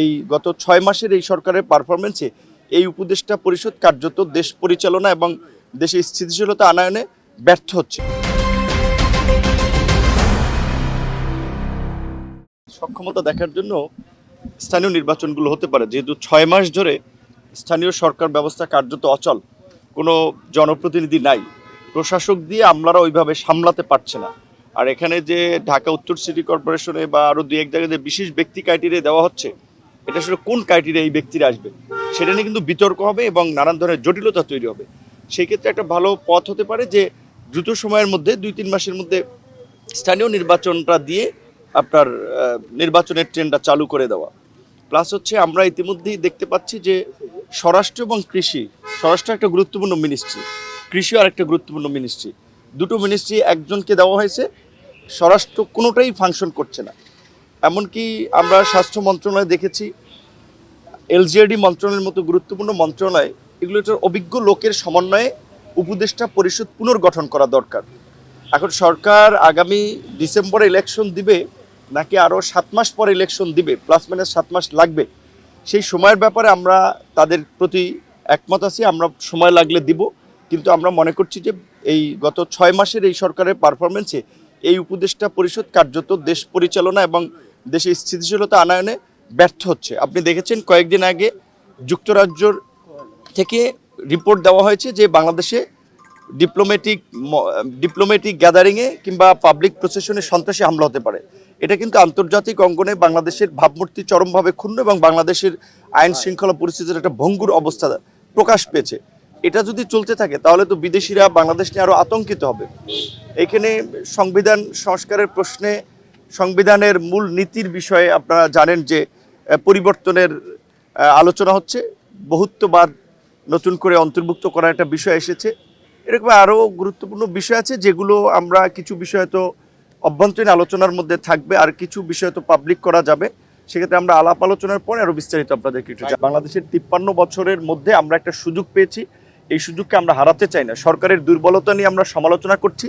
এই গত ছয় মাসের এই সরকারের পারফরমেন্সে এই উপদেষ্টা পরিষদ কার্যত দেশ পরিচালনা এবং দেশে স্থিতিশীলতা আনয়নে ব্যর্থ হচ্ছে। সক্ষমতা দেখার জন্য স্থানীয় নির্বাচনগুলো হতে পারে। যেহেতু ছয় মাস ধরে স্থানীয় সরকার ব্যবস্থা কার্যত অচল, কোনো জনপ্রতিনিধি নাই। প্রশাসক দিয়ে আমলারা ওইভাবে সামলাতে পারছে না। আর এখানে যে ঢাকা উত্তর সিটি কর্পোরেশনে বা আরও দুই এক জায়গায় যে বিশেষ ব্যক্তি ক্রাইটেরিয়া দেওয়া হচ্ছে এটা আসলে কোন ক্রাইটেরিয়া এই ব্যক্তিরা আসবে? সেটা নিয়ে কিন্তু বিতর্ক হবে এবং নানান ধরনের জটিলতা তৈরি হবে। সেই ক্ষেত্রে একটা ভালো পথ হতে পারে যে দ্রুত সময়ের মধ্যে দুই তিন মাসের মধ্যে স্থানীয় নির্বাচনটা দিয়ে আপনার নির্বাচনের ট্রেনটা চালু করে দেওয়া। প্লাস হচ্ছে আমরা ইতিমধ্যেই দেখতে পাচ্ছি যে স্বরাষ্ট্র এবং কৃষি, স্বরাষ্ট্র একটা গুরুত্বপূর্ণ মিনিস্ট্রি কৃষিও আরেকটা গুরুত্বপূর্ণ মিনিস্ট্রি দুটো মিনিস্ট্রি একজনকে দেওয়া হয়েছে, স্বরাষ্ট্র কোনোটাই ফাংশন করছে না। এমনকি আমরা স্বাস্থ্য মন্ত্রণালয় দেখেছি, এলজিআরডি মন্ত্রণালয়ের মতো গুরুত্বপূর্ণ মন্ত্রণালয়, এগুলো অভিজ্ঞ লোকের সমন্বয়ে উপদেষ্টা পরিষদ পুনর্গঠন করা দরকার। এখন সরকার আগামী ডিসেম্বরে ইলেকশন দিবে, নাকি আরও সাত মাস পরে ইলেকশন দিবে প্লাস মাইনাস সাত মাস লাগবে, সেই সময়ের ব্যাপারে আমরা তাদের প্রতি একমত আছি, আমরা সময় লাগলে দিব, কিন্তু আমরা মনে করছি যে এই গত ছয় মাসের এই সরকারের পারফরমেন্সে এই উপদেষ্টা পরিষদ কার্যত দেশ পরিচালনা এবং দেশে স্থিতিশীলতা আনয়নে ব্যর্থ হচ্ছে। আপনি দেখেছেন কয়েকদিন আগে যুক্তরাজ্যর থেকে রিপোর্ট দেওয়া হয়েছে যে বাংলাদেশে ডিপ্লোম্যাটিক ডিপ্লোম্যাটিক গ্যাদারিংয়ে কিংবা পাবলিক প্রসেশনে সন্ত্রাসী হামলা হতে পারে। এটা কিন্তু আন্তর্জাতিক অঙ্গনে বাংলাদেশের ভাবমূর্তি চরমভাবে ক্ষুণ্ণ এবং বাংলাদেশের আইন শৃঙ্খলা পরিস্থিতির একটা ভঙ্গুর অবস্থা প্রকাশ পেয়েছে। এটা যদি চলতে থাকে, তাহলে তো বিদেশিরা বাংলাদেশ নিয়ে আরও আতঙ্কিত হবে। এখানে সংবিধান সংস্কারের প্রশ্নে সংবিধানের মূল নীতির বিষয়ে আপনারা জানেন যে পরিবর্তনের আলোচনা হচ্ছে। বহুত্ববাদ নতুন করে অন্তর্ভুক্ত করার একটা বিষয় এসেছে। এরকম আরও গুরুত্বপূর্ণ বিষয় আছে যেগুলো আমরা কিছু বিষয় তো অভ্যন্তরীণ আলোচনার মধ্যে থাকবে, আর কিছু বিষয় তো পাবলিক করা যাবে। সেক্ষেত্রে আমরা আলাপ আলোচনার পরে আরও বিস্তারিত আপনাদেরকে একটু। বাংলাদেশের তিপ্পান্ন বছরের মধ্যে আমরা একটা সুযোগ পেয়েছি। এই সুযোগকে আমরা হারাতে চাই না। সরকারের দুর্বলতা নিয়ে আমরা সমালোচনা করছি।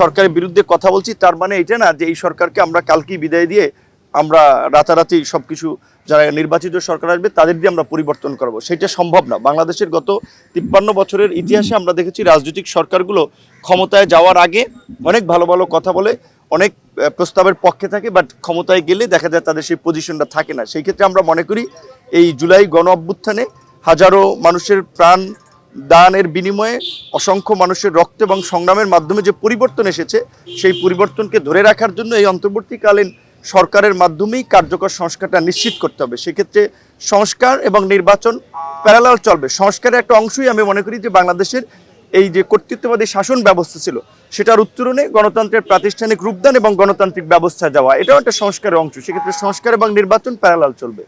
সরকারের বিরুদ্ধে কথা বলছি, তার মানে এটা না যে এই সরকারকে আমরা কালকেই বিদায় দিয়ে আমরা রাতারাতি সব কিছু যারা নির্বাচিত সরকার আসবে, তাদের দিয়ে আমরা পরিবর্তন করব। সেটা সম্ভব না। বাংলাদেশের গত তিপ্পান্ন বছরের ইতিহাসে আমরা দেখেছি রাজনৈতিক সরকারগুলো ক্ষমতায় যাওয়ার আগে অনেক ভালো ভালো কথা বলে, অনেক প্রস্তাবের পক্ষে থাকে বাট ক্ষমতায় গেলে দেখা যায় তাদের সেই পজিশনটা থাকে না। সেই ক্ষেত্রে আমরা মনে করি, এই জুলাই গণ অভ্যুত্থানে হাজারো মানুষের প্রাণ দানের বিনিময়ে অসংখ্য মানুষের রক্ত এবং সংগ্রামের মাধ্যমে যে পরিবর্তন এসেছে, সেই পরিবর্তনকে ধরে রাখার জন্য এই অন্তর্বর্তীকালীন সরকারের মাধ্যমেই কার্যকর সংস্কারটা নিশ্চিত করতে হবে। সেক্ষেত্রে সংস্কার এবং নির্বাচন প্যারালাল চলবে। সংস্কারের একটা অংশই আমি মনে করি যে বাংলাদেশের এই যে কর্তৃত্ববাদী শাসন ব্যবস্থা ছিল, সেটার উত্তরণে গণতন্ত্রের প্রাতিষ্ঠানিক রূপদান এবং গণতান্ত্রিক ব্যবস্থা যাওয়া, এটাও একটা সংস্কারের অংশ। সেক্ষেত্রে সংস্কার এবং নির্বাচন প্যারালাল চলবে।